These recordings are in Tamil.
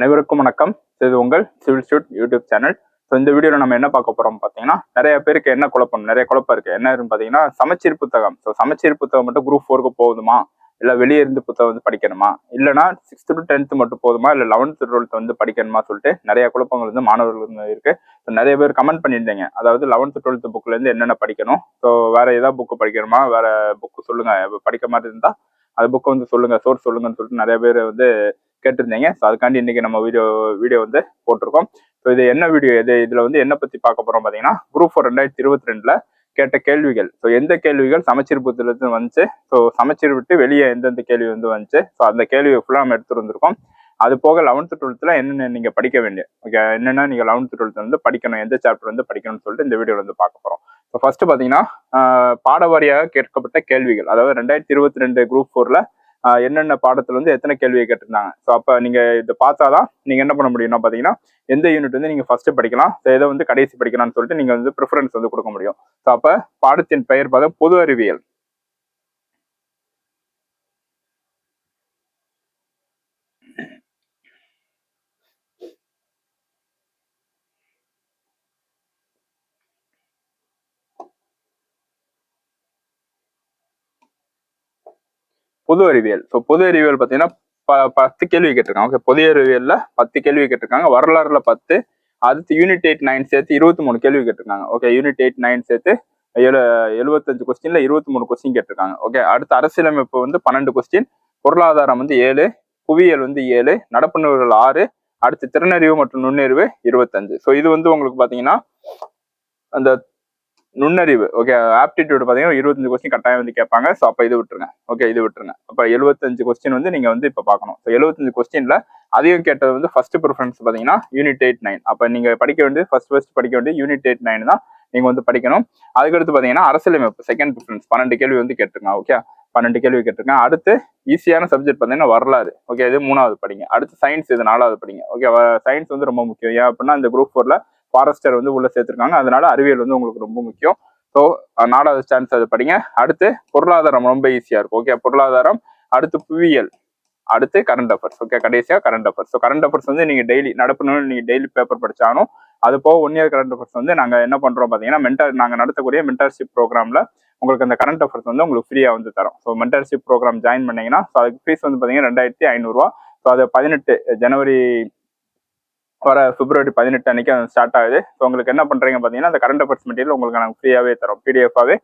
அனைவருக்கும் வணக்கம். இது உங்கள் civil suit YouTube channel. So இந்த வீடியோவில் நம்ம என்ன பார்க்க போகிறோம் பார்த்தீங்கன்னா நிறைய பேருக்கு என்ன குழப்பம் நிறைய குழப்பம் இருக்குது என்ன பார்த்தீங்கன்னா சமச்சீர் புத்தகம். ஸோ சமச்சீர் புத்தகம் மட்டும் குரூப் ஃபோருக்கு போகுதுமா இல்லை வெளியே இருந்து புத்தகம் வந்து படிக்கணுமா? இல்லைனா சிக்ஸ்த் டு டென்த்து மட்டும் போதுமா? இல்லை லெவன்த்து டுவெல்த் வந்து படிக்கணுமா? சொல்லிட்டு நிறைய குழப்பங்கள் வந்து மாணவர்கள் வந்து ஸோ நிறைய பேர் கமெண்ட் பண்ணியிருந்தீங்க. அதாவது லெவன்த்து டுவெல்த்து புக்லேருந்து என்னென்ன படிக்கணும்? ஸோ வேறு ஏதாவது புக்கு படிக்கணுமா? வேறு புக்கு சொல்லுங்கள் படிக்க மாதிரி இருந்தால் அது புக்கை வந்து சொல்லுங்கள் சோர்ஸ் சொல்லுங்கன்னு சொல்லிட்டு நிறைய பேர் வந்து கேட்டிருந்தீங்க. ஸோ அதுக்காண்டி இன்னைக்கு நம்ம வீடியோ வீடியோ வந்து போட்டிருக்கோம். ஸோ இது என்ன வீடியோ இது இதில் வந்து என்ன பற்றி பார்க்க போகிறோம் பார்த்தீங்கன்னா குரூப் ஃபோர் ரெண்டாயிரத்தி இருபத்தி ரெண்டில் கேட்ட கேள்விகள். ஸோ எந்த கேள்விகள் சமச்சீர் புத்தகத்துல வந்துச்சு? ஸோ சமச்சீர் விட்டு வெளியே எந்தெந்த கேள்வி வந்து வந்துச்சு? ஸோ அந்த கேள்வி ஃபுல்லாக நம்ம எடுத்துருந்துருக்கோம் அது போக லெவன்த்து டுவெல்த்தில் என்னென்ன நீங்கள் படிக்க வேண்டிய ஓகே என்னென்ன நீங்கள் லெவன்த்து டுவெல்த்தில் வந்து படிக்கணும் எந்த சாப்டர் வந்து படிக்கணும்னு சொல்லிட்டு இந்த வீடியோவில் வந்து பார்க்க போகிறோம் ஸோ ஃபஸ்ட்டு பார்த்தீங்கன்னா பாடவாரியாக கேட்கப்பட்ட கேள்விகள். அதாவது ரெண்டாயிரத்தி இருபத்தி ரெண்டு குரூப் ஃபோரில் என்னென்ன பாடத்துல வந்து எத்தனை கேள்வியை கேட்டிருந்தாங்க? ஸோ அப்போ நீங்கள் இதை பார்த்தாதான் நீங்கள் என்ன பண்ண முடியும்னா பார்த்தீங்கன்னா எந்த யூனிட் வந்து நீங்கள் ஃபர்ஸ்ட் படிக்கலாம் ஸோ எதை வந்து கடைசி படிக்கலாம்னு சொல்லிட்டு நீங்கள் வந்து ப்ரிஃபரன்ஸ் வந்து கொடுக்க முடியும். ஸோ அப்போ பாடத்தின் பெயர் பார்த்தா பொது அறிவியல். பொது அறிவியல். ஸோ பொது அறிவியல் பார்த்தீங்கன்னா ப- பத்து கேள்வி கேட்டிருக்காங்க. ஓகே பொது அறிவியலில் பத்து கேள்வி கேட்டிருக்காங்க. வரலாறுல பத்து அடுத்து யூனிட் எயிட் நைன் சேர்த்து இருபத்தி மூணு கேள்வி கேட்டிருக்காங்க. ஓகே யூனிட் எயிட் நைன் சேர்த்து எழு எழுபத்தஞ்சு கொஸ்டின்ல இருபத்தி மூணு கொஸ்டின் கேட்டிருக்காங்க. ஓகே அடுத்து அரசியலமைப்பு வந்து பன்னெண்டு கொஸ்டின் பொருளாதாரம் வந்து ஏழு புவியியல் வந்து ஏழு நடப்பு நூல்கள் ஆறு அடுத்து திறனறிவு மற்றும் நுண்ணறிவு இருபத்தஞ்சு. ஸோ இது வந்து உங்களுக்கு பார்த்தீங்கன்னா அந்த நுண்ணறிவு. ஓகே ஆப்டிடியூட் பார்த்தீங்கன்னா இருபத்தஞ்சு கொஸ்டின் கட்டாயம் வந்து கேட்பாங்க. ஸோ அப்போ இது விட்டுருங்க. ஓகே இது விட்டுருங்க. அப்போ எழுபத்தஞ்சு கொஸ்டின் வந்து நீங்கள் வந்து இப்போ பார்க்கணும். ஸோ எழுபத்தஞ்சு கொஸ்டினில் அதிகம் கேட்டது வந்து ஃபர்ஸ்ட் ப்ரிஃபரன்ஸ் பார்த்தீங்கன்னா யூனிட் எயிட் நைன் அப்போ நீங்கள் படிக்க வேண்டியது ஃபர்ஸ்ட் ஃபர்ஸ்ட் படிக்க வேண்டியது யூனிட் எயிட் நைன் தான் நீங்கள் வந்து படிக்கணும். அதுக்கடுத்து பார்த்தீங்கன்னா அரசியலமைப்பு செகண்ட் ப்ரிஃபரன்ஸ் பன்னெண்டு கேள்வி வந்து கேட்டிருக்காங்க ஓகே பன்னெண்டு கேள்வி கேட்டிருக்கேன் அடுத்து ஈஸியான சப்ஜெக்ட் பார்த்தீங்கன்னா வரலாறு. ஓகே இது மூணாவது படிங்க. அடுத்து சயின்ஸ் இது நாலாவது படிங்க. ஓகே சயின்ஸ் வந்து ரொம்ப முக்கியம். ஏன் அப்படின்னா இந்த குரூப் ஃபோரில் ஃபாரஸ்டர் வந்து உள்ள சேர்த்துருக்காங்க. அதனால அறிவியல் வந்து உங்களுக்கு ரொம்ப முக்கியம். ஸோ நாலாவது சான்ஸ் அது படிங்க. அடுத்து பொருளாதாரம் ரொம்ப ஈஸியா இருக்கும். ஓகே பொருளாதாரம் அடுத்து புவியியல் அடுத்து கரண்ட் அஃபேர்ஸ் ஓகே கடைசியாக current affairs so current affairs வந்து நீங்கள் டெய்லி நடப்பணும்னு நீங்கள் டெய்லி பேப்பர் படித்தாலும் அது போக ஒன் இயர் கரண்ட் அஃபேர்ஸ் வந்து நாங்கள் என்ன பண்ணுறோம் பார்த்தீங்கன்னா மென்டர் நாங்கள் நடத்தக்கூடிய மென்டர்ஷிப் ப்ரோக்ராம்ல உங்களுக்கு அந்த கரண்ட் அஃபேர்ஸ் வந்து உங்களுக்கு ஃப்ரீயாக வந்து தரோம். ஸோ மென்டர்ஷிப் ப்ரோக்ராம் ஜாயின் பண்ணீங்கன்னா ஸோ அதுக்கு ஃபீஸ் வந்து பார்த்தீங்கன்னா ரெண்டாயிரத்தி ஐநூறுரூவா ஸோ அது பதினெட்டு ஜனவரி வர பிப்ரவரி பதினெட்டு அன்னைக்கு ஸ்டார்ட் ஆகுது. ஸோ உங்களுக்கு என்ன பண்றீங்க பார்த்தீங்கன்னா அந்த கரண்ட் அஃபேர்ஸ் மெட்டீரியல் உங்களுக்கு நாங்கள் ஃப்ரீயாகவே தரோம். பிடிஎஃபாகவே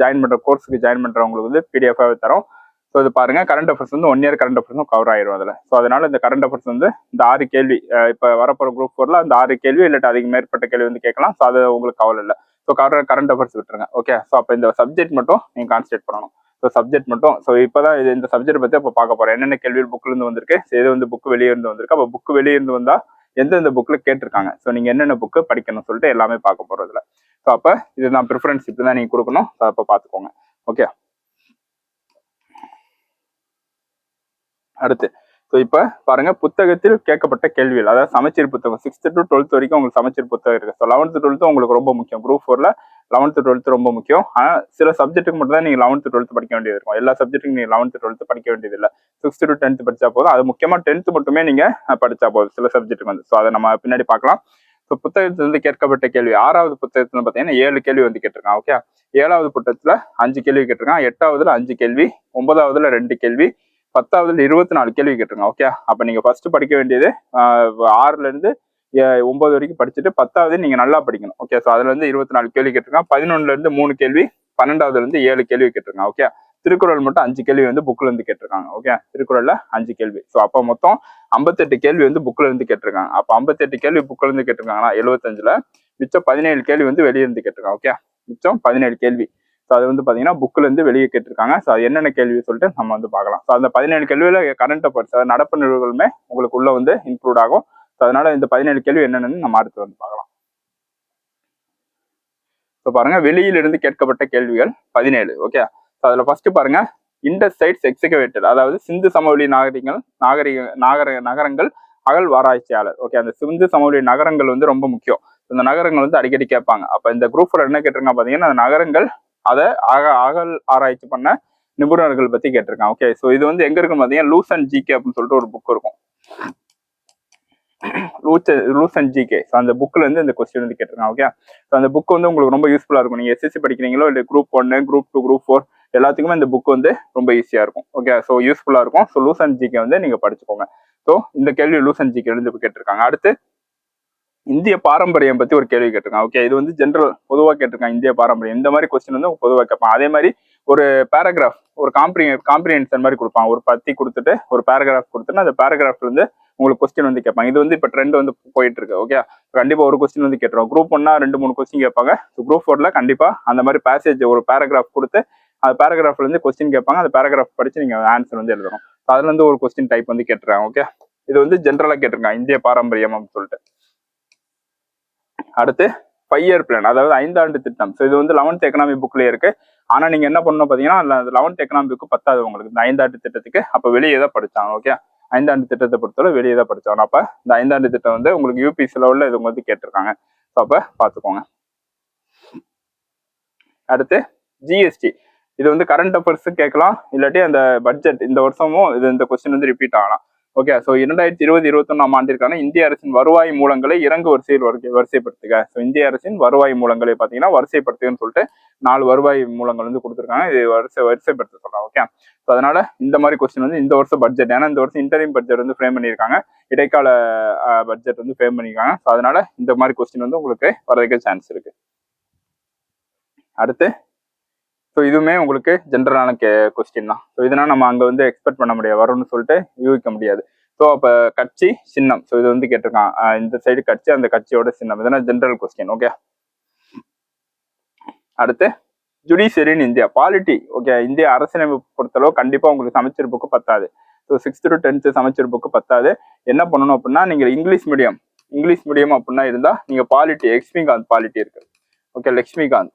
ஜாயின் பண்ற கோர்ஸுக்கு ஜாயின் பண்றவங்களுக்கு வந்து பிடிஎஃபாகவே தரோம். ஸோ இது பாருங்க கரண்ட் அஃபேர்ஸ் வந்து ஒன் இயர் கரண்ட் அஃபேர்ஸும் கவர் ஆயிரும் அதில். ஸோ அதனால இந்த கரண்ட் அஃபேர்ஸ் வந்து இந்த ஆறு கேள்வி இப்போ வரப்போற குரூப் ஃபோர்ல அந்த ஆறு கேள்வி இல்லாட்டி அதுக்கு மேற்பட்ட கேள்வி வந்து கேட்கலாம். ஸோ அது உங்களுக்கு கவலை இல்லை. ஸோ கவர் கரண்ட் அஃபேர்ஸ் விட்டுருங்க. ஓகே ஸோ அப்போ இந்த சப்ஜெக்ட் மட்டும் நீங்கள் கான்சன்ட்ரேட் பண்ணணும். ஸோ சப்ஜெக்ட் மட்டும் ஸோ இப்போதான் இது இந்த சப்ஜெக்ட் பற்றி அப்போ பார்க்க போகிறேன் என்னென்ன கேள்வி புக்ல இருந்து வந்திருக்கு? இது வந்து புக் வெளியே இருந்து வந்திருக்கு. அப்போ புக் வெளியே இருந்து வந்தால் எந்தெந்த புக்கில் கேட்டிருக்காங்க. ஸோ நீங்கள் என்னென்ன புக்கு படிக்கணும் சொல்லிட்டு எல்லாமே பார்க்க போறதுல ஸோ அப்போ இதுதான் ப்ரிஃபரன்ஸ் இப்படி தான் நீங்கள் கொடுக்கணும். ஸோ அப்போ பார்த்துக்கோங்க. ஓகே அடுத்து ஸோ இப்போ பாருங்க புத்தகத்தில் கேட்கப்பட்ட கேள்விகள். அதாவது சமச்சீர் புத்தகம் சிக்ஸ்த்து டு டுவெல்த் வரைக்கும் உங்களுக்கு சமச்சீர் புத்தகம் இருக்குது ஸோ லெவன்த்து டுவெல்த்து உங்களுக்கு ரொம்ப முக்கியம். குரூப் ஃபோரில் லெவன்த்து டுவெல்த்து ரொம்ப முக்கியம். ஆனால் சில சப்ஜெக்ட்டுக்கு மட்டும் தான் நீங்கள் லெவன்த்து டுவெல்த்து படிக்க வேண்டியது இருக்கும். எல்லா சப்ஜெக்ட்டுக்கும் நீங்கள் லெவன்த்து டுவெல்த்து படிக்க வேண்டியது இல்லை சிக்ஸ்த் டு டென்த்து படித்தா போதும். அது முக்கியமாக டென்த்து மட்டுமே நீங்கள் படித்தா போதும். சில சப்ஜெக்ட்டுக்கு வந்து. ஸோ அதை நம்ம பின்னாடி பார்க்கலாம். ஸோ புத்தகத்திலிருந்து கேட்கப்பட்ட கேள்வி. ஆறாவது புத்தகத்தில் பார்த்தீங்கன்னா ஏழு கேள்வி வந்து கேட்டிருக்கான் ஓகே ஏழாவது புத்தகத்தில் அஞ்சு கேள்வி கேட்டிருக்கான் எட்டாவதுல அஞ்சு கேள்வி. ஒன்பதாவதுல ரெண்டு கேள்வி. பத்தாவதுல இருபத்தி நாலு கேள்வி கேட்டிருக்கான் ஓகே அப்போ நீங்கள் ஃபர்ஸ்ட் படிக்க வேண்டியது ஆறுலேருந்து ஒன்பது வரைக்கும் படிச்சுட்டு பத்தாவது நீங்க நல்லா படிக்கணும். ஓகே ஸோ அதுல இருந்து இருபத்தி நாலு கேள்வி கேட்டிருக்கான் பதினொன்னுல இருந்து மூணு கேள்வி பன்னெண்டாவதுல இருந்து ஏழு கேள்வி கேட்டிருக்கான் ஓகே திருக்குறள் மட்டும் அஞ்சு கேள்வி வந்து புக்ல இருந்து கேட்டிருக்காங்க. ஓகே திருக்குறள்ல அஞ்சு கேள்வி. ஸோ அப்போ மொத்தம் ஐம்பத்தெட்டு கேள்வி வந்து புக்ல இருந்து கேட்டிருக்காங்க. அப்போ ஐம்பத்தெட்டு கேள்வி புக்ல இருந்து கேட்டிருக்காங்கன்னா எழுபத்தஞ்சுல மிச்சம் பதினேழு கேள்வி வந்து வெளியே இருந்து கேட்டிருக்காங்க. ஓகே மிச்சம் பதினேழு கேள்வி. ஸோ அது வந்து பார்த்தீங்கன்னா புக்கில் இருந்து வெளியே கேட்டிருக்காங்க. ஸோ அது என்னென்ன கேள்வி சொல்லிட்டு நம்ம வந்து பார்க்கலாம். ஸோ அந்த பதினேழு கேள்வியில் கரண்ட் அஃபேர்ஸ் நடப்பு நிகழ்வுகளுமே உங்களுக்கு உள்ளே வந்து இன்க்ளூட் ஆகும். அதனால இந்த பதினேழு கேள்வி என்னென்னு நம்ம அடுத்து வந்து பார்க்கலாம். ஸோ பாருங்க வெளியிலிருந்து கேட்கப்பட்ட கேள்விகள் பதினேழு ஓகே ஸோ அதுல ஃபர்ஸ்ட் பாருங்க இண்டஸ் சைட்ஸ் எக்ஸிகவேட்டட் அதாவது சிந்து சமவெளி நாகரிகங்கள் நாகரிக நாகர நகரங்கள் அகழ்வாராய்ச்சியாளர் ஓகே அந்த சிந்து சமவெளி நகரங்கள் வந்து ரொம்ப முக்கியம். இந்த நகரங்கள் வந்து அடிக்கடி கேட்பாங்க. அப்ப இந்த குரூப்ல என்ன கேட்டிருக்காங்க பாத்தீங்கன்னா அந்த நகரங்கள் அதை அக அகல் ஆராய்ச்சி பண்ண நிபுணர்கள் பத்தி கேட்டிருக்காங்க ஓகே ஸோ இது வந்து எங்க இருக்குன்னு பாத்தீங்கன்னா லூஸ் அண்ட் ஜிகே அப்படின்னு சொல்லிட்டு ஒரு புக் இருக்கும். லூத் லூஸ் அண்ட் ஜிகே ஸோ அந்த புக்கில் இருந்து இந்த கொஸ்டின் வந்து கேட்டிருக்காங்க ஓகே ஸோ அந்த புக் வந்து உங்களுக்கு ரொம்ப யூஸ்ஃபுல்லாக இருக்கும். நீங்கள் எஸ்எஸ்சி படிக்கிறீங்களோ இல்லை குரூப் ஒன்று குரூப் டூ குரூப் ஃபோர் எல்லாத்துக்குமே இந்த புக் வந்து ரொம்ப ஈஸியாக இருக்கும் ஓகே ஸோ யூஸ்ஃபுல்லாக இருக்கும். ஸோ லூஸ் அண்ட் ஜிகே வந்து நீங்கள் படிச்சுக்கோங்க. ஸோ இந்த கேள்வி லூஸ் அண்ட் ஜிகே இருந்து கேட்டிருக்காங்க. அடுத்து இந்திய பாரம்பரியம் பற்றி ஒரு கேள்வி கேட்டிருக்காங்க ஓகே இது வந்து ஜென்ரல் பொதுவாக கேட்டிருக்காங்க இந்திய பாரம்பரியம். இந்த மாதிரி கொஸ்டின் வந்து பொதுவாக கேட்பான் அதே மாதிரி ஒரு பேராகிராஃப் ஒரு காம்ப்ரி காம்ப்ரிஹென்சன் மாதிரி கொடுப்பாங்க ஒரு பத்தி கொடுத்துட்டு ஒரு பேராகிராஃப் கொடுத்துட்டு அந்த பேராகிராஃப்ல இருந்து உங்களுக்கு கொஸ்டின் வந்து கேட்பாங்க. இது வந்து இப்போ ட்ரெண்ட் வந்து போயிட்டு இருக்கு ஓகே கண்டிப்பா ஒரு கொஸ்டின் வந்து கேட்டுரும். குரூப் ஒன்னா ரெண்டு மூணு கொஸ்டின் கேட்பாங்க. குரூப் ஃபோர்ல கண்டிப்பா அந்த மாதிரி பேசேஜ் ஒரு பேராகிராஃப் கொடுத்து அந்த பேராகிராஃப்ல இருந்து கொஸ்டின் கேட்பாங்க. அந்த பேராகிராஃப் படிச்சு நீங்க ஆன்சர் வந்து எழுதணும். அதுல இருந்து ஒரு கொஸ்டின் டைப் வந்து கேட்டுறாங்க ஓகே இது வந்து ஜென்ரலா கேட்டிருக்காங்க. இந்திய பாரம்பரியம் அப்படின்னு சொல்லிட்டு. அடுத்து ஃபைவ் இயர் பிளான் அதாவது ஐந்தாண்டு திட்டம். ஸோ இது வந்து லெவன்த் எக்கனாமி புக்லேயே இருக்கு. ஆனால் நீங்கள் என்ன பண்ணணும் பார்த்தீங்கன்னா லெவன்த் எக்கனாமி புக் பத்தாது உங்களுக்கு. இந்த ஐந்தாண்டு திட்டத்துக்கு. அப்போ வெளியே தான் படித்தாங்க ஓகே ஐந்தாண்டு திட்டத்தை பொறுத்தவரை வெளியே தான் படிச்சாங்க. அப்போ இந்த ஐந்தாண்டு திட்டம் வந்து உங்களுக்கு யூபிசி லெவலில் இது வந்து கேட்டிருக்காங்க. ஸோ அப்போ பார்த்துக்கோங்க அடுத்து ஜிஎஸ்டி இது வந்து கரண்ட் அஃபேர்ஸ் கேட்கலாம். இல்லாட்டி அந்த பட்ஜெட் இந்த வருஷமும் இது இந்த கொஸ்டின் வந்து ரிப்பீட் ஆகலாம். ஓகே ஸோ இரண்டாயிரத்தி இருபது இருபத்தொன்னாம் ஆண்டிற்கான இந்திய அரசின் வருவாய் மூலங்களை இறங்கு வரிசையில் வரிசை வரிசைப்படுத்துக. ஸோ இந்திய அரசின் வருவாய் மூலங்களை பார்த்தீங்கன்னா வரிசைப்படுத்துகன்னு சொல்லிட்டு நாலு வருவாய் மூலங்கள் வந்து கொடுத்துருக்காங்க. இது வரிசை வரிசைப்படுத்த சொல்கிறேன் ஓகே ஸோ அதனால இந்த மாதிரி கொஸ்டின் வந்து இந்த வருஷம் பட்ஜெட் ஏன்னா இந்த வருஷம் இன்டரிம் பட்ஜெட் வந்து ஃப்ரேம் பண்ணியிருக்காங்க. இடைக்கால பட்ஜெட் வந்து ஃப்ரேம் பண்ணியிருக்காங்க. ஸோ அதனால இந்த மாதிரி கொஸ்டின் வந்து உங்களுக்கு வரதுக்கு சான்ஸ் இருக்கு. அடுத்து ஸோ இதுவுமே உங்களுக்கு ஜென்ரலான கே கொஸ்டின் தான். ஸோ இதனால் நம்ம அங்கே வந்து எக்ஸ்பெக்ட் பண்ண முடியாது. வரும்னு சொல்லிட்டு யூகிக்க முடியாது. ஸோ அப்போ கட்சி சின்னம். ஸோ இது வந்து கேட்டிருக்கான். இந்த சைடு கட்சி அந்த கட்சியோட சின்னம். இதெல்லாம் ஜென்ரல் கொஸ்டின் ஓகே அடுத்து ஜுடிஷியரின் இந்தியா பாலிட்டி ஓகே இந்திய அரசியலமைப்பு பொறுத்தளவு கண்டிப்பாக உங்களுக்கு சமச்சீர் புக்கு பத்தாது. ஸோ சிக்ஸ்த் டு டென்த்து சமச்சீர் புக்கு பத்தாது. என்ன பண்ணணும் அப்படின்னா நீங்கள் இங்கிலீஷ் மீடியம் இங்கிலீஷ் மீடியம் அப்படின்னா இருந்தால் நீங்கள் பாலிட்டி லக்ஷ்மிகாந்த் பாலிட்டி இருக்குது ஓகே லக்ஷ்மிகாந்த்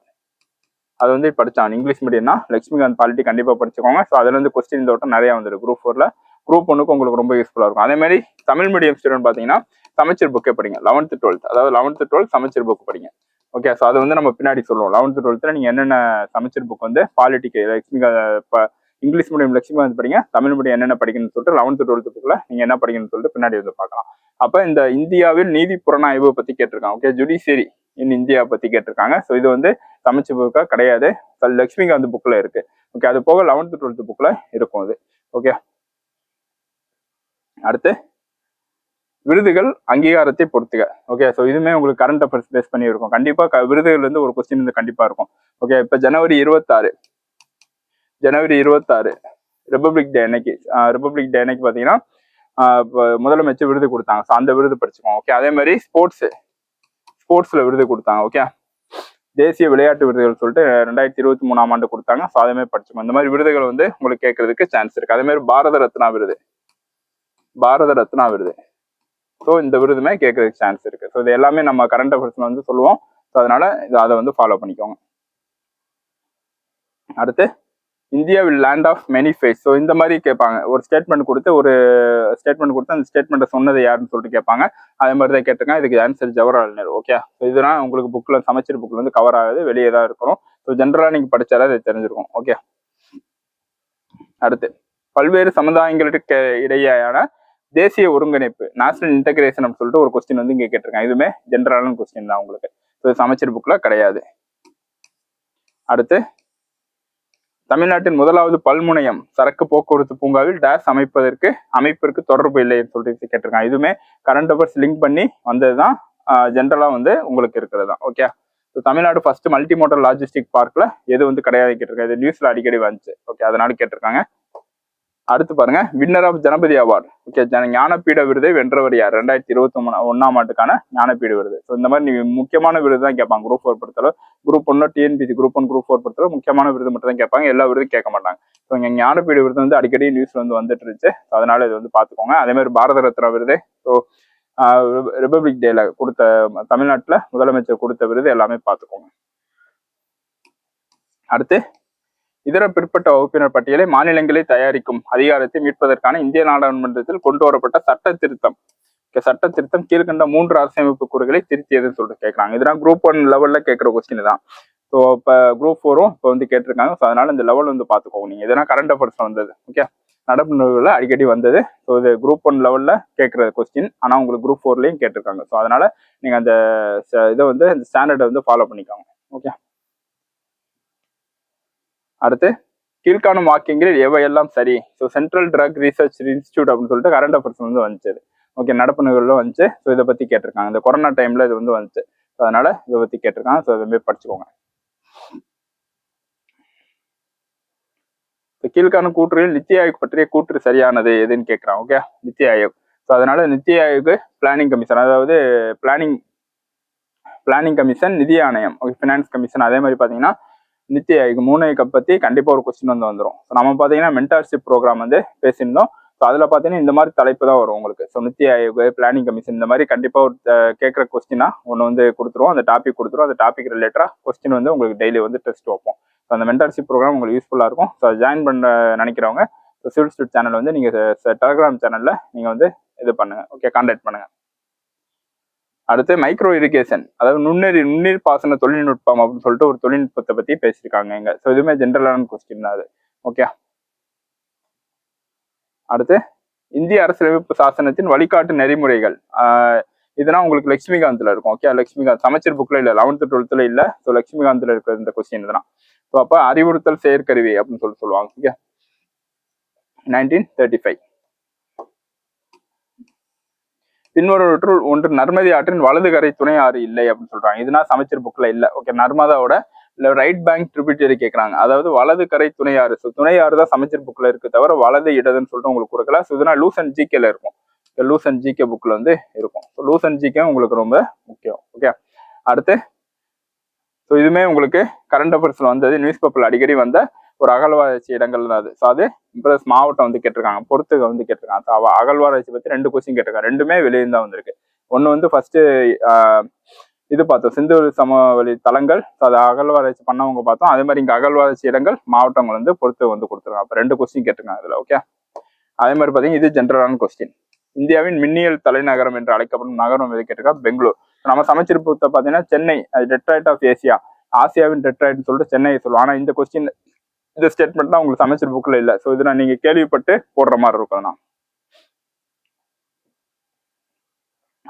அது வந்து படிச்சான். இங்கிலீஷ் மீடியம்னா லக்ஷ்மிகாந்த் பாலிட்டி கண்டிப்பாக படிச்சுக்கோங்க. ஸோ அதுலேருந்து கொஸ்டின் இந்த வட்டம் நிறைய வந்துடும் குரூப் ஃபோர்ல குரூப் ஒன்றுக்கு உங்களுக்கு ரொம்ப யூஸ்ஃபுல்லாக இருக்கும். அதேமாதிரி தமிழ் மீடியம் ஸ்டூடெண்ட் பார்த்தீங்கன்னா சமைச்சர் புக்கே படிங்க. லெவன்த்து டுவெல்த் அதாவது லெவன்த்து டுவெல்த் சமைச்சர் புக் படிங்க. ஓகே ஸோ அது வந்து நம்ம பின்னாடி சொல்லுவோம். லெவன்த்து டுவெல்த்தில் நீங்கள் என்னென்ன சமைச்சர் புக் வந்து பாலிட்டிக்கு லக்ஷ்மிகாந்த் இப்போ இங்கிலீஷ் மீடியம் லட்சுமிகாந்த் படிங்க தமிழ் மீடியம் என்னென்ன படிக்கணும்னு சொல்லிட்டு லெவன்த்து டுவெல்த்து புக்கில் நீங்கள் என்ன படிக்கணும்னு சொல்லிட்டு பின்னாடி வந்து பார்க்கலாம். அப்போ இந்த இந்தியாவில் நீதி புறநாய்வு பற்றி கேட்டிருக்காங்க. ஓகே ஜுடிஷியரி இன் இந்தியா பற்றி கேட்டிருக்காங்க. ஸோ இது வந்து தமிழ்ச்சி புக்கா கிடையாது. அது லக்ஷ்மிகாந்த் புக்கில் இருக்கு. ஓகே அது போக லெவன்த்து டுவெல்த்து புக்கில் இருக்கும் அது. ஓகே அடுத்து விருதுகள் அங்கீகாரத்தை பொறுத்துக. ஓகே ஸோ இதுவுமே உங்களுக்கு கரண்ட் அஃபேர்ஸ் பேஸ் பண்ணி இருக்கும் கண்டிப்பா க- விருதுகள் இருந்து ஒரு கொஸ்டின் வந்து கண்டிப்பாக இருக்கும். ஓகே இப்போ ஜனவரி இருபத்தாறு ஜனவரி இருபத்தாறு ரிப்பப்ளிக் டே அன்னைக்கு ரிப்பப்ளிக் டே அன்னைக்கு பார்த்தீங்கன்னா முதலமைச்சர் விருது கொடுத்தாங்க. ஸோ அந்த விருது படிச்சுக்கோங்க ஓகே அதே மாதிரி ஸ்போர்ட்ஸு ஸ்போர்ட்ஸில் விருது கொடுத்தாங்க ஓகே தேசிய விளையாட்டு விருதுகள் சொல்லிட்டு ரெண்டாயிரத்தி இருபத்தி மூணாம் ஆண்டு கொடுத்தாங்க. ஸோ அதே மாதிரி படிச்சுக்கோங்க இந்த மாதிரி விருதுகள் வந்து உங்களுக்கு கேட்கறதுக்கு சான்ஸ் இருக்குது அதே மாதிரி பாரத ரத்னா விருது. பாரத ரத்னா விருது. ஸோ இந்த விருதுமே கேட்கறதுக்கு சான்ஸ் இருக்குது ஸோ இது எல்லாமே நம்ம கரண்ட் அஃபேர்ஸ்ல வந்து சொல்லுவோம். ஸோ அதனால இது அதை வந்து ஃபாலோ பண்ணிக்கோங்க. அடுத்து இந்தியாவில் land of many face so இந்த மாதிரி கேட்பாங்க. ஒரு ஸ்டேட்மெண்ட் கொடுத்து ஒரு ஸ்டேட்மெண்ட் கொடுத்து அந்த ஸ்டேட்மெண்ட்டை சொன்னது யாருன்னு சொல்லிட்டு கேட்பாங்க. அதே மாதிரி தான் கேட்டிருக்காங்க. இதுக்கு answer Jawaharlal Nehru. Okay so இதெல்லாம் உங்களுக்கு புக்கில் சமைச்சர் புக்கில் வந்து கவர் ஆகுது. வெளியே தான் இருக்கணும். ஸோ ஜென்ரலாக நீங்கள் படித்தாலே அது தெரிஞ்சிருக்கும். ஓகே அடுத்து. பல்வேறு சமுதாயங்களுக்கு இடையேயான தேசிய ஒருங்கிணைப்பு நேஷனல் இன்டகிரேஷன் அப்படின்னு சொல்லிட்டு ஒரு கொஸ்டின் வந்து இங்கே கேட்டிருக்காங்க. இதுவுமே ஜென்ரலான கொஸ்டின் தான் உங்களுக்கு. ஸோ சமைச்சர் புக்கில் கிடையாது. அடுத்து தமிழ்நாட்டின் முதலாவது பல்முனையம் சரக்கு போக்குவரத்து பூங்காவில் டேஸ் அமைப்பதற்கு அமைப்பிற்கு தொடர்பு இல்லைன்னு சொல்லிட்டு கேட்டிருக்காங்க. இதுவுமே கரண்ட் அஃபேர்ஸ் லிங்க் பண்ணி வந்தது தான் ஜென்ரலாக வந்து உங்களுக்கு இருக்கிறது? தான் okay so Tamil Nadu first multi modal logistic பார்க்கில் எது வந்து கிடையாது கேட்டிருக்காங்க. இது நியூஸில் அடிக்கடி வந்துச்சு. ஓகே அதனால கேட்டிருக்காங்க. அடுத்து பாருங்க winner of Jnanpith award okay ஜன விருதை வென்றவர் யார்? ரெண்டாயிரத்தி இருபத்தி ஒண்ணு ஒன்னாம் ஆண்டுக்கான ஞானப்பீட விருது. ஸோ இந்த மாதிரி நீ முக்கியமான விருது தான் கேட்பாங்க குரூப் ஃபோர் பொறுத்தளவு. குரூப் ஒன்னு TNPSC group one group four பொறுத்தளவு முக்கியமான விருது மட்டும் தான் கேட்பாங்க எல்லா விருதும் கேட்க மாட்டாங்க. ஸோ இங்கே ஞானப்பீட விருது வந்து அடிக்கடி நியூஸ்ல வந்து வந்துட்டு இருந்துச்சு. அதனால இது வந்து பாத்துக்கோங்க அதே மாதிரி பாரத ரத்னா விருது ஸோ ரிபப்ளிக் டேல கொடுத்த தமிழ்நாட்டில் முதலமைச்சர் கொடுத்த விருது எல்லாமே பார்த்துக்கோங்க. அடுத்து இதர பிற்பட்ட வகுப்பினர் பட்டியலை மாநிலங்களை தயாரிக்கும் அதிகாரத்தை மீட்பதற்கான இந்திய நாடாளுமன்றத்தில் கொண்டு வரப்பட்ட சட்ட திருத்தம் சட்ட திருத்தம் கீழ்கண்ட மூன்று அரசியமைப்பு கூறுகளை திருத்தியதுன்னு சொல்லிட்டு கேட்கறாங்க இதெல்லாம் குரூப் ஒன் லெவல்ல கேட்கிற கொஸ்டின் தான் ஸோ இப்போ குரூப் ஃபோரும் இப்போ வந்து கேட்டிருக்காங்க. ஸோ அதனால இந்த லெவல் வந்து பார்த்துக்கோங்க நீங்க இதெல்லாம் கரண்ட் அஃபேர்ஸ் வந்தது ஓகே? நடப்பு நிகழ்வுல அடிக்கடி வந்தது. ஸோ இது குரூப் ஒன் லெவல்ல கேட்குற கொஸ்டின் ஆனால் உங்களுக்கு குரூப் ஃபோர்லேயும் கேட்டிருக்காங்க. ஸோ அதனால நீங்க அந்த ச- இதை வந்து அந்த ஸ்டாண்டர்டை வந்து ஃபாலோ பண்ணிக்கோங்க. ஓகே? அடுத்து கீழ்காணும் வாக்கியங்களில் எவையெல்லாம் சரி? So central drug research institute அப்படின்னு சொல்லிட்டு கரண்ட் அஃபேர்ஸ் வந்து வந்துச்சு. ஓகே நடப்பு நிகழ்வுல வந்துச்சு. ஸோ இதை பற்றி கேட்டிருக்காங்க. இந்த கொரோனா டைமில் இது வந்து வந்துச்சு. ஸோ அதனால் இதை பற்றி கேட்டிருக்காங்க. ஸோ இதை படிச்சுக்கோங்க. இப்போ கீழ்காணும் கூற்றுகளில் நித்தி ஆயோக் பற்றிய கூற்று சரியானது எதுன்னு கேட்குறான் ஓகே நித்தி ஆயோக். ஸோ அதனால நித்தி ஆயோக் பிளானிங் கமிஷன் அதாவது பிளானிங் பிளானிங் கமிஷன் நிதி ஆணையம். ஓகே ஃபினான்ஸ் கமிஷன் அதே மாதிரி பார்த்தீங்கன்னா நித்தி ஆயோக் மூணு பற்றி கண்டிப்பாக ஒரு கொஸ்டின் வந்து வந்துடும் ஸோ நம்ம பார்த்தீங்கன்னா மென்டார்ஷிப் ப்ரோக்ராம் வந்து பேசியிருந்தோம். ஸோ அதில் பார்த்தீங்கன்னா இந்த மாதிரி தலைப்பு தான் வரும் உங்களுக்கு. So NITI Aayog planning commission இந்த மாதிரி கண்டிப்பாக ஒரு கேட்குற கொஸ்டினாக ஒன்று வந்து கொடுத்துருவோம். அந்த டாபிக் கொடுத்துருவோம். அந்த டாபிக் ரிலேட்டடாக கொஸ்டின் வந்து உங்களுக்கு டெய்லி வந்து டெஸ்ட் வைப்போம். ஸோ அந்த மென்டர்ஷிப் ப்ரோக்ராம் உங்களுக்கு யூஸ்ஃபுல்லாக இருக்கும். ஸோ ஜாயின் பண்ண நினைக்கிறவங்க ஸோ சிவில் ஸ்டூட் சேனல் வந்து நீங்கள் டெலகிராம் சேனலில் நீங்கள் வந்து இது பண்ணுங்கள் ஓகே கான்டாக்ட் பண்ணுங்கள் அடுத்து மைக்ரோ இரிகேஷன் அதாவது நுண்ணீர் நுண்ணீர் பாசன தொழில்நுட்பம் அப்படின்னு சொல்லிட்டு ஒரு தொழில்நுட்பத்தை பத்தி பேசியிருக்காங்க இங்க. ஸோ இதுவுமே ஜென்ரலான கொஸ்டின் தான் அது. ஓகே அடுத்து இந்திய அரசியலமைப்பு சாசனத்தின் வழிகாட்டு நெறிமுறைகள். இதெல்லாம் உங்களுக்கு லட்சுமிகாந்தில் இருக்கும். ஓகே லட்சுமிகாந்த் சமச்சீர் புக்ல இல்லை லெவன்த்து டுவெல்த்தில் இல்லை. ஸோ லட்சுமிகாந்தில் இருக்கிற இந்த கொஸ்டின் தான் ஸோ அப்போ அறிவுறுத்தல் செயற்கருவி அப்படின்னு சொல்லி சொல்லுவாங்க. ஓகே நைன்டீன் தேர்ட்டி ஃபைவ் பின்வருவற்றுள் ஒன்று நர்மதி ஆற்றின் வலது கரை துணை ஆறு இல்லை அப்படின்னு சொல்றாங்க. இதுனா சமைச்சர் புக்ல இல்ல. ஓகே நர்மதாவோட இல்ல ரைட் பேங்க் ட்ரிபியூட்டரி கேட்கறாங்க அதாவது வலது கரை துணை ஆறு. ஸோ துணை ஆறு தான் சமைச்சர் புக்ல இருக்கு தவிர வலது இடதுன்னு சொல்லிட்டு உங்களுக்கு கொடுக்கல. ஸோ இதுனா லூஸ் அண்ட் ஜிகேல இருக்கும். லூஸ் அண்ட் ஜிகே புக்ல வந்து இருக்கும். ஸோ லூஸ் அண்ட் ஜிகே உங்களுக்கு ரொம்ப முக்கியம். ஓகே அடுத்து ஸோ இதுவுமே உங்களுக்கு கரண்ட் அஃபேர்ஸ்ல வந்தது. நியூஸ் பேப்பர்ல அடிக்கடி வந்த ஒரு அகழ்வாராய்ச்சி இடங்கள் தான் அது. ஸோ அது ப்ளஸ் மாவட்டம் வந்து கேட்டிருக்காங்க பொறுத்துக வந்து கேட்டிருக்காங்க. அவ அகழ்வாராய்ச்சி பத்தி ரெண்டு கொஸ்டின் கேட்டிருக்காங்க. ரெண்டுமே வெளியிருந்து தான் வந்திருக்கு. ஒன்று வந்து ஃபர்ஸ்ட் இது பார்த்தோம். சிந்து சமவெளி தலங்கள். அதை அகழ்வாராய்ச்சி பண்ணவங்க பார்த்தோம். அதே மாதிரி இங்கே அகழ்வாராய்ச்சி இடங்கள் மாவட்டங்கள் வந்து பொறுத்து வந்து கொடுத்துருக்காங்க. அப்போ ரெண்டு கொஸ்டின் கேட்டிருக்காங்க இதில் ஓகே அதே மாதிரி பார்த்தீங்கன்னா இது ஜென்ரலான கொஸ்டின் இந்தியாவின் மின்னியல் தலைநகரம் என்று அழைக்கப்படும் நகரம் எது கேட்டிருக்கா பெங்களூர். நம்ம சமைச்சிருப்பத்தை பார்த்தீங்கன்னா சென்னை டெட்ராய்ட் ஆஃப் ஏசியா ஆசியாவின் டெட்ராய்ட்னு சொல்லிட்டு சென்னை சொல்லுவோம். ஆனால் இந்த கொஸ்டின் இந்த ஸ்டேட்மெண்ட் தான் உங்களுக்கு சமைச்சர் புக்கில் இல்லை. ஸோ இதை நீங்க கேள்விப்பட்டு போடுற மாதிரி இருக்கும் நான்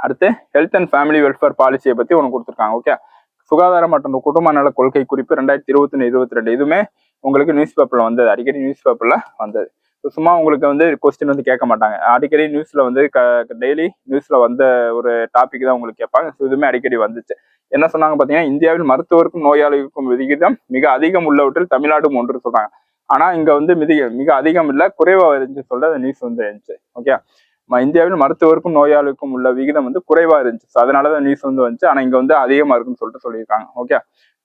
அடுத்து ஹெல்த் அண்ட் ஃபேமிலி வெல்ஃபேர் பாலிசியை பத்தி ஒன்று கொடுத்துருக்காங்க. ஓகே சுகாதார மற்றும் குடும்ப நல கொள்கை குறிப்பு ரெண்டாயிரத்தி இருபத்தி இருபத்தி ரெண்டு இதுவுமே உங்களுக்கு நியூஸ் பேப்பர்ல வந்தது. அடிக்கடி நியூஸ் பேப்பர்ல வந்தது. ஸோ சும்மா உங்களுக்கு வந்து கொஸ்டின் வந்து கேட்க மாட்டாங்க. அடிக்கடி நியூஸில் வந்து க டெய்லி நியூஸில் வந்த ஒரு டாபிக் தான் உங்களுக்கு கேட்பாங்க. ஸோ இதுவுமே அடிக்கடி வந்துச்சு. என்ன சொன்னாங்க பார்த்தீங்கன்னா இந்தியாவில் மருத்துவருக்கும் நோயாளிகளுக்கும் விகிதம் மிக அதிகம் உள்ளவற்றில் தமிழ்நாடும் ஒன்று சொல்றாங்க ஆனா இங்க வந்து மிக மிக அதிகம் இல்லை குறைவாக இருந்துச்சு சொல்லிட்டு அந்த நியூஸ் வந்து இருந்துச்சு. ஓகே இந்தியாவில் மருத்துவருக்கும் நோயாளிக்கும் உள்ள விகிதம் வந்து குறைவா இருந்துச்சு. ஸோ அதனாலதான் நியூஸ் வந்து வந்துச்சு. ஆனா இங்க வந்து அதிகமா இருக்குன்னு சொல்லிட்டு சொல்லியிருக்காங்க. ஓகே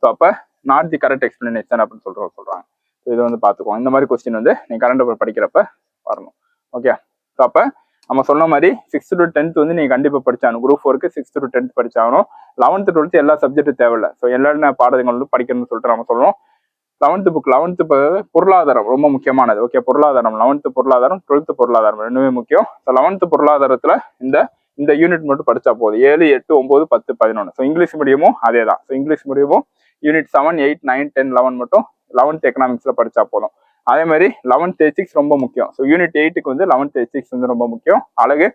ஸோ அப்ப நாட் தி கரெக்ட் எக்ஸ்பிளனேஷன் அப்படின்னு சொல்ற சொல்றாங்க. ஸோ இதை வந்து பார்த்துக்கோங்க இந்த மாதிரி கொஸ்டின் வந்து நீ கரண்ட் பேப்பர் படிக்கிறப்ப வரணும். ஓகே ஸோ அப்போ நம்ம சொன்ன மாதிரி சிக்ஸ்த் டு டென்த் வந்து நீங்க கண்டிப்பா படிச்சாகணும். குரூப் ஃபோருக்கு சிக்ஸ்த் டு டென்த் படிச்சாகணும். லெவன்த் டுவெல்த் எல்லா சப்ஜெக்ட்டும் தேவையில்ல. ஸோ எல்லா பாடங்கள் வந்து படிக்கணும்னு சொல்லிட்டு நம்ம சொல்லணும் லெவன்த்து புக் லெவன்த்து பொருளாதாரம் ரொம்ப முக்கியமானது. ஓகே பொருளாதாரம் லெவன்த்து பொருளாதாரம் டுவெல்த்து பொருளாதாரம் ரெண்டுமே முக்கியம். ஸோ லெவன்த்து பொருளாதாரத்தில் இந்த இந்த யூனிட் மட்டும் படித்தா போதும். ஏழு எட்டு ஒம்பது பத்து பதினொன்று ஸோ இங்கிலீஷ் மீடியமும் அதே தான் so English மீடியமும் unit seven eight nine ten eleven மட்டும் லெவன்த் எக்கனாமிக்ஸில் படித்தா போதும். அதே மாதிரி லெவன்த் எத்திக்ஸ் ரொம்ப முக்கியம். ஸோ யூனிட் எயிட்டுக்கு வந்து லெவன்த் எத்திக்ஸ் வந்து ரொம்ப முக்கியம். அழகு.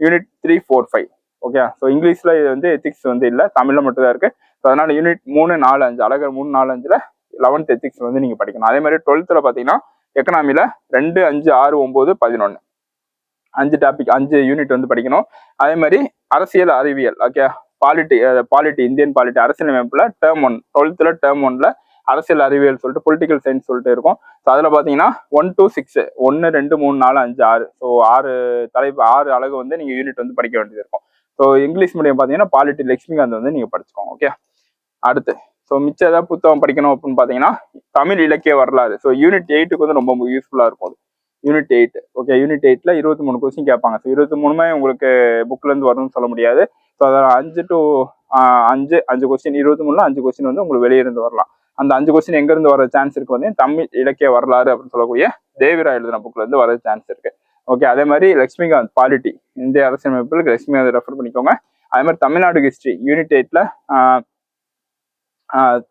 Unit three four five okay so இங்கிலீஷில் இது வந்து எத்திக்ஸ் வந்து இல்லை. தமிழில் மட்டும்தான் இருக்குது ஸோ அதனால் யூனிட் மூணு நாலு அஞ்சு. அழகு மூணு நாலு அஞ்சில் லெவன்த் எத்திக்ஸ் வந்து நீங்கள் படிக்கணும். அதே மாதிரி டுவெல்த்தில் பார்த்தீங்கன்னா எக்கனாமியில் ரெண்டு அஞ்சு ஆறு ஒம்பது பதினொன்று அஞ்சு டாபிக் அஞ்சு யூனிட் வந்து படிக்கணும். அதே மாதிரி அரசியல் அறிவியல். Okay polity polity Indian polity அரசியல் அமைப்பில் டேர்ம் ஒன் டுவெல்த்தில் டேர்ம் ஒன்ல அரசியல் அறிவியல் சொல்லிட்டு பொலிட்டிக்கல் சயின்ஸ் சொல்லிட்டு இருக்கும். ஸோ அதில் பார்த்தீங்கன்னா ஒன் டூ சிக்ஸ் ஒன்று ரெண்டு மூணு நாலு அஞ்சு ஆறு. ஸோ ஆறு தலைப்பு ஆறு அழகு வந்து நீங்கள் யூனிட் வந்து படிக்க வேண்டியது இருக்கும். ஸோ இங்கிலீஷ் மீடியம் பார்த்தீங்கன்னா பாலிட்டி லக்ஷ்மிகாந்த் வந்து நீங்கள் படிச்சுக்கோங்க ஓகே அடுத்து. ஸோ மிச்சம் ஏதாவது புத்தகம் படிக்கணும் அப்படின்னு பார்த்தீங்கன்னா தமிழ் இலக்கிய வரலாறு. ஸோ யூனிட் எயிட்டுக்கு வந்து ரொம்ப யூஸ்ஃபுல்லாக இருக்கும் அது. யூனிட் எயிட் ஓகே யூனிட் எயிட்டில் இருபத்தி மூணு கொஸ்டின் கேட்பாங்க. ஸோ இருபத்தி மூணுமே உங்களுக்கு புக்லேருந்து வரும்னு வரணும்னு சொல்ல முடியாது. ஸோ அதில் அஞ்சு டு அஞ்சு அஞ்சு கொஸ்டின் இருபத்தி மூணுல அஞ்சு கொஸ்டின் வந்து உங்களுக்கு வெளியே இருந்து வரலாம். அந்த அஞ்சு கொஸ்டின் எங்கேருந்து வர சான்ஸ் இருக்கு வந்து தமிழ் இலக்கிய வரலாறு அப்படின்னு சொல்லக்கூடிய தேவிரா எழுதின புக்கில் இருந்து வர சான்ஸ் இருக்கு. ஓகே அதே மாதிரி லக்ஷ்மிகாந்த் பாலிட்டி இந்திய அரசியலமைப்பில் லக்ஷ்மிகாந்த் ரெஃபர் பண்ணிக்கோங்க. அதே மாதிரி தமிழ்நாடு ஹிஸ்ட்ரி யூனிட் எயிட்ல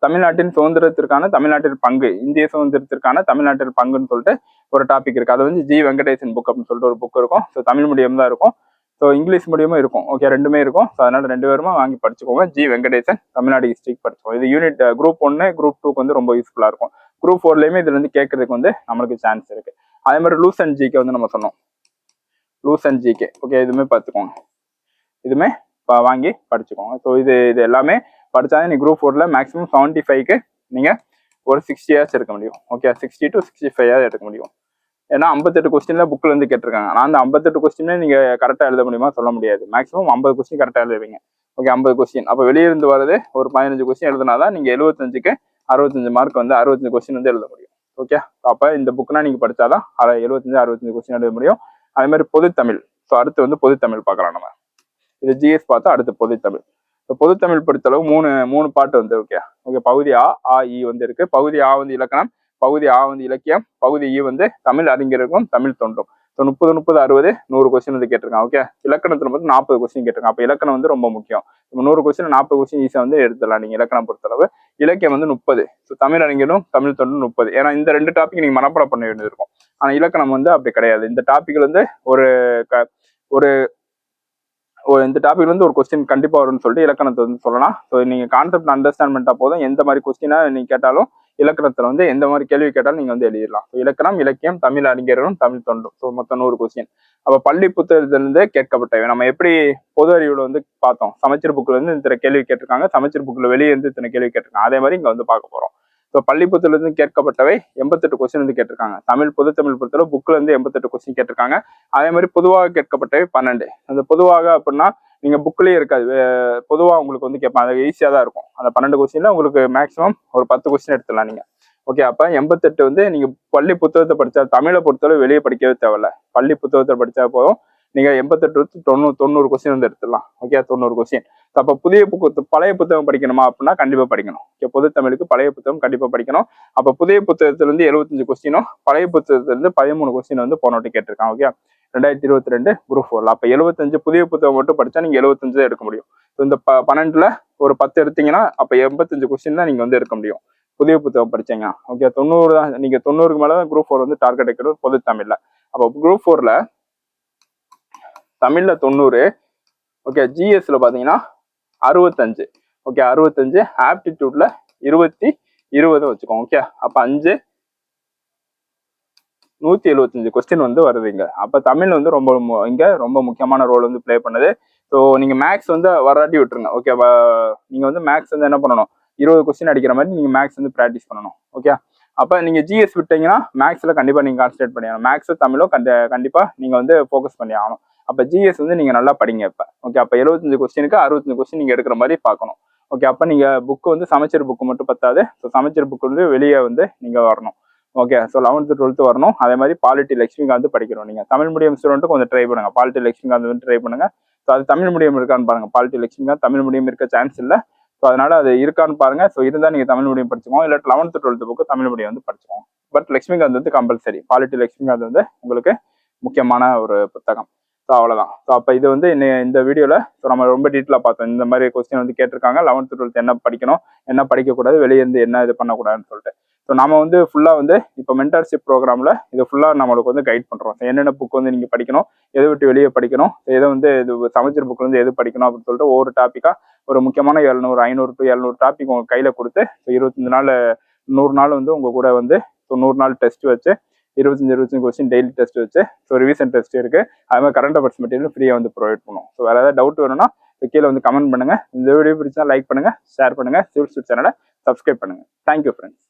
தமிழ்நாட்டின் சுதந்திரத்திற்கான தமிழ்நாட்டின் பங்கு இந்திய சுதந்திரத்திற்கான தமிழ்நாட்டின் பங்குன்னு சொல்லிட்டு ஒரு டாபிக் இருக்கு. அது வந்து ஜி வெங்கடேசன் புக் அப்படின்னு சொல்லிட்டு ஒரு புக் இருக்கும். ஸோ தமிழ் மீடியம் தான் இருக்கும். ஸோ இங்கிலீஷ் மீடியமும் இருக்கும். ஓகே ரெண்டுமே இருக்கும். ஸோ அதனால ரெண்டு பேருமே வாங்கி படிச்சுக்கோங்க. ஜி வெங்கடேசன் தமிழ்நாடு ஹிஸ்ட்ரிக்கு படிச்சுக்கோங்க. இது யூனிட் குரூப் ஒன்று குரூப் டூக்கு வந்து ரொம்ப யூஸ்ஃபுல்லாக இருக்கும். குரூப் ஃபோர்லேயுமே இதுல இருந்து கேட்கறதுக்கு வந்து நம்மளுக்கு சான்ஸ் இருக்கு. அதே மாதிரி லூஸ் அண்ட் ஜிகே வந்து நம்ம சொன்னோம். லூஸ் அண்ட் ஜிகே ஓகே இதுவுமே பார்த்துக்கோங்க. இதுவுமே வாங்கி படிச்சுக்கோங்க. ஸோ இது இது எல்லாமே படித்தாதான் நீ குரூப் ஃபோரில் மேக்ஸிமம் செவன்ட்டி ஃபைவ்க்கு நீங்கள் ஒரு சிக்ஸ்டியாச்சும் எடுக்க முடியும். Okay sixty to sixty five எடுக்க முடியும். ஏன்னா ஐம்பத்தெட்டு கொஸ்டின்ல புக்கில் இருந்து கேட்டிருக்காங்க. நான் அந்த ஐம்பத்தெட்டு கொஸ்டினே நீங்கள் கரெக்டாக எழுத முடியுமா? சொல்ல முடியாது. மேக்ஸிமம் ஐம்பது கொஸ்டின் கரெக்டாக எழுதுவீங்க. ஓகே ஐம்பது கொஸ்டின் அப்போ வெளியே இருந்து வரது ஒரு பதினஞ்சு கொஸ்டின் எழுதுனா நீங்கள் எழுபத்தஞ்சுக்கு அறுபத்தஞ்சு மார்க் வந்து அறுபத்தஞ்சு கொஸ்டின் வந்து எழுத முடியும். ஓகே அப்போ இந்த புக்னா நீங்கள் படித்தா தான் எழுபத்தஞ்சு அறுபத்தஞ்சு கொஸ்டின் எழுத முடியும். அதே மாதிரி ஸோ அடுத்து வந்து பொதுத்தமிழ் பார்க்கலாம் நம்ம. இது ஜிஎஸ் பார்த்தா அடுத்து பொதுத்தமிழ் இப்போ பொதுத்தமிழ் தமிழ் பொறுத்தளவு மூணு மூணு பாட்டு வந்து ஓகே ஓகே பகுதி ஆ ஆ இ வந்து இருக்கு. பகுதி ஆ வந்து இலக்கணம். பகுதி ஆ வந்து இலக்கியம் பகுதி இ வந்து தமிழ் அறிஞருக்கும் தமிழ் தோன்றும் ஸோ முப்பது முப்பது அறுபது நூறு கொஸ்டின் வந்து கேட்டிருக்காங்க. ஓகே இலக்கணத்தில் மட்டும் நாற்பது கொஸ்டின் கேட்டிருக்காங்க. அப்போ இலக்கணம் வந்து ரொம்ப முக்கியம். இப்போ நூறு கொஸ்டின் நாற்பது கொஸ்டின் ஈஸியாக வந்து எடுத்துடலாம் நீங்கள் இலக்கணம் பொறுத்தளவு. இலக்கியம் வந்து முப்பது. ஸோ தமிழ் அறிஞரும் தமிழ் தொண்டும் முப்பது. ஏன்னா இந்த ரெண்டு டாபிக் நீங்கள் மனப்பாடம் பண்ண வேண்டியிருக்கும் ஆனால் இலக்கணம் வந்து அப்படி கிடையாது. இந்த டாபிக்ல வந்து ஒரு க ஒரு இந்த டாபிக்ல இருந்து ஒரு கொஸ்டின் கண்டிப்பாக வரும்னு சொல்லிட்டு இலக்கணத்தை வந்து சொல்லலாம். ஸோ நீங்கள் கான்செப்ட் அண்டர்ஸ்டாண்ட் பண்ணிட்டா போதும். எந்த மாதிரி கொஸ்டினாக நீங்கள் கேட்டாலும் இலக்கணத்துல வந்து எந்த மாதிரி கேள்வி கேட்டாலும் நீங்க வந்து எழுதிடலாம். இலக்கணம் இலக்கியம் தமிழ் அறிஞர்களும் தமிழ் தொண்டும். ஸோ மொத்தம் நூறு கொஸ்டின் அப்ப பள்ளி புத்தகத்திலிருந்து கேட்கப்பட்டவை. நம்ம எப்படி பொது அறிவுல வந்து பார்த்தோம். சமச்சீர் புக்ல இருந்து இத்தனை கேள்வி கேட்டிருக்காங்க. சமச்சீர் புக்ல வெளியே இருந்து இத்தனை கேள்வி கேட்டிருக்காங்க. அதே மாதிரி இங்க வந்து பார்க்க போறோம். ஸோ பள்ளி புத்தகத்திலிருந்து கேட்கப்பட்டவை எண்பத்தெட்டு கொஸ்டின் வந்து கேட்டிருக்காங்க. தமிழ் பொது தமிழ் பொறுத்தளவு புக்ல இருந்து எண்பத்தெட்டு கொஸ்டின் கேட்டிருக்காங்க. அதே மாதிரி பொதுவாக கேட்கப்பட்டவை பன்னெண்டு. அந்த பொதுவாக அப்படின்னா நீங்கள் புக்லேயே இருக்காது. பொதுவாக உங்களுக்கு வந்து கேட்பாங்க அது ஈஸியாக தான் இருக்கும். அந்த பன்னெண்டு கொஸ்டினில் உங்களுக்கு மேக்ஸிமம் ஒரு பத்து கொஸ்டின் எடுத்துடலாம் நீங்கள் ஓகே அப்போ எண்பத்தெட்டு வந்து நீங்கள் பள்ளி புத்தகத்தை படித்தா தமிழை பொறுத்தளவு வெளியே படிக்கவே தேவையில்ல. பள்ளி புத்தகத்தை படித்தா போதும். நீங்க எண்பத்தெட்டு to தொண்ணூறு தொண்ணூறு கொஸ்டின் வந்து எடுத்துடலாம். ஓகே தொண்ணூறு கொஸ்டின் அப்ப புதிய புக்கு பழைய புத்தகம் படிக்கணுமா அப்படின்னா கண்டிப்பா படிக்கணும். ஓகே பொது தமிழுக்கு பழைய புத்தகம் கண்டிப்பா படிக்கணும். அப்ப புதிய புத்தகத்துல இருந்து எழுபத்தஞ்சு கொஸ்டினும் பழைய புத்தகத்துல இருந்து பதிமூணு கொஸ்டின் வந்து போனோட்டு கேட்டிருக்கான் ஓகே ரெண்டாயிரத்தி இருபத்தி ரெண்டு குரூப் ஃபோர்ல அப்ப எழுபத்தஞ்சு புதிய புத்தகம் மட்டும் படிச்சா நீங்க எழுபத்தஞ்சு தான் எடுக்க முடியும். இந்த ப பன்னெண்டுல ஒரு பத்து எடுத்தீங்கன்னா அப்ப எண்பத்தஞ்சு கொஸ்டின் தான் நீங்க வந்து எடுக்க முடியும். புதிய புத்தகம் படிச்சீங்கன்னா. ஓகே தொண்ணூறு தான் நீங்க தொண்ணூறுக்கு மேல தான் குரூப் ஃபோர் வந்து டார்கெட் எடுக்கிறது பொது தமிழ்ல. அப்போ குரூப் ஃபோர்ல தமிழில் தொண்ணூறு. ஓகே ஜிஎஸ்ல பார்த்தீங்கன்னா அறுபத்தஞ்சு. ஓகே அறுபத்தஞ்சு ஆப்டிடியூட்ல இருபத்தி இருபது வச்சுக்கோங்க ஓகே அப்போ அஞ்சு நூற்றி எழுபத்தஞ்சு கொஸ்டின் வந்து வருது இங்கே. அப்போ தமிழ் வந்து ரொம்ப மு- ரொம்ப முக்கியமான ரோல் வந்து ப்ளே பண்ணுது. ஸோ நீங்கள் மேக்ஸ் வந்து வராட்டி விட்டுருங்க ஓகே நீங்கள் வந்து மேக்ஸ் வந்து என்ன பண்ணணும்? இருபது கொஸ்டின் அடிக்கிற மாதிரி நீங்கள் மேக்ஸ் வந்து ப்ராக்டிஸ் பண்ணணும் ஓகே அப்போ நீங்கள் ஜிஎஸ் விட்டீங்கன்னா மேக்ஸில் கண்டிப்பாக நீங்கள் கான்சன்ட்ரேட் பண்ணி ஆகணும் மேக்ஸும் தமிழும் கண்டி கண்டிப்பாக நீங்கள் வந்து ஃபோக்கஸ் பண்ணி ஆகணும் அப்ப ஜிஎஸ் வந்து நீங்க நல்லா படிங்க இப்ப. ஓகே அப்ப எழுபத்தஞ்சு கொஸ்டினுக்கு அறுபத்தஞ்சு கொஸ்டின் நீங்க எடுக்கிற மாதிரி பார்க்கணும். ஓகே அப்ப நீங்க புக்கு வந்து சமைச்சர் புக்கு மட்டும் பத்தாது. ஸோ சமைச்சர் புக் வந்து வெளியே வந்து நீங்க வரணும். ஓகே ஸோ லெவன்த்து டுவெல்த்து வரணும். அதே மாதிரி பாலிட்டி லட்சுமிகாந்த் படிக்கணும் நீங்கள் தமிழ் மீடியம் ஸ்டூடெண்ட்டு கொஞ்சம் ட்ரை பண்ணுங்க. பாலிட்டி லட்சுமிகாந்த் வந்து ட்ரை பண்ணுங்க. ஸோ அது தமிழ் மீடியம் இருக்கான்னு பாருங்க. பாலிட்டி லட்சுமிகாந்த் தமிழ் மீடியம் இருக்க சான்ஸ் இல்லை. ஸோ அதனால அது இருக்கான்னு பாருங்க. ஸோ இருந்தால் நீங்கள் தமிழ் மீடியம் படிச்சுக்கோங்க. இல்லை eleventh twelfth book Tamil medium வந்து படிச்சுக்கோங்க. பட் லட்சுமிகாந்த் வந்து கம்பல்சரி பாலிட்டி லட்சுமிகாந்த் வந்து உங்களுக்கு முக்கியமான ஒரு புத்தகம். ஸோ அவ்வளோதான் ஸோ அப்போ இது வந்து இன்னை- இந்த வீடியோவில் ஸோ நம்ம ரொம்ப டீட்டெயிலாக பார்த்தோம். இந்த மாதிரி கொஸ்டின் வந்து கேட்டிருக்காங்க. லெவன்த்து டுவெல்த் என்ன படிக்கணும் என்ன படிக்கக்கூடாது வெளியே இருந்து என்ன இது பண்ணக்கூடாதுன்னு சொல்லிட்டு. ஸோ நம்ம வந்து ஃபுல்லாக வந்து இப்போ மென்டர்ஷிப் ப்ரோக்ராமில் இது ஃபுல்லாக நம்மளுக்கு வந்து கைட் பண்ணுறோம் என்னென்ன புக் வந்து நீங்கள் படிக்கணும் எதை விட்டு வெளியே படிக்கணும் எதை வந்து இது சமைச்சர் புக்கில் வந்து எது படிக்கணும் அப்படின்னு சொல்லிட்டு ஒவ்வொரு டாப்பிக்காக ஒரு முக்கியமான எழுநூறு ஐநூறு டு எழுநூறு டாபிக் உங்கள் கையில் கொடுத்து ஸோ இருபத்தஞ்சு நாள் நூறு நாள் வந்து உங்கள் கூட வந்து ஸோ நூறு நாள் டெஸ்ட் வச்சு இருபத்தஞ்சு இருபத்தஞ்சு கொஸ்டின் டெய்லி டெஸ்ட் வச்சு ஸோ ரிவிஷன் டெஸ்ட் இருக்கு. அது மாதிரி கரண்ட் அஃபேர்ஸ் மெட்டீரியல் ஃப்ரீயாக வந்து ப்ரொவைட் பண்ணுவோம் ஸோ வேறு ஏதாவது டவுட் வேணும்னா கீழே வந்து கமெண்ட் பண்ணுங்க. இந்த வீடியோ பிடிச்சா லைக் பண்ணுங்க ஷேர் பண்ணுங்க. சிவில் ஸ்வீட் சேனலை சப்ஸ்கிரைப் பண்ணுங்க. Thank you friends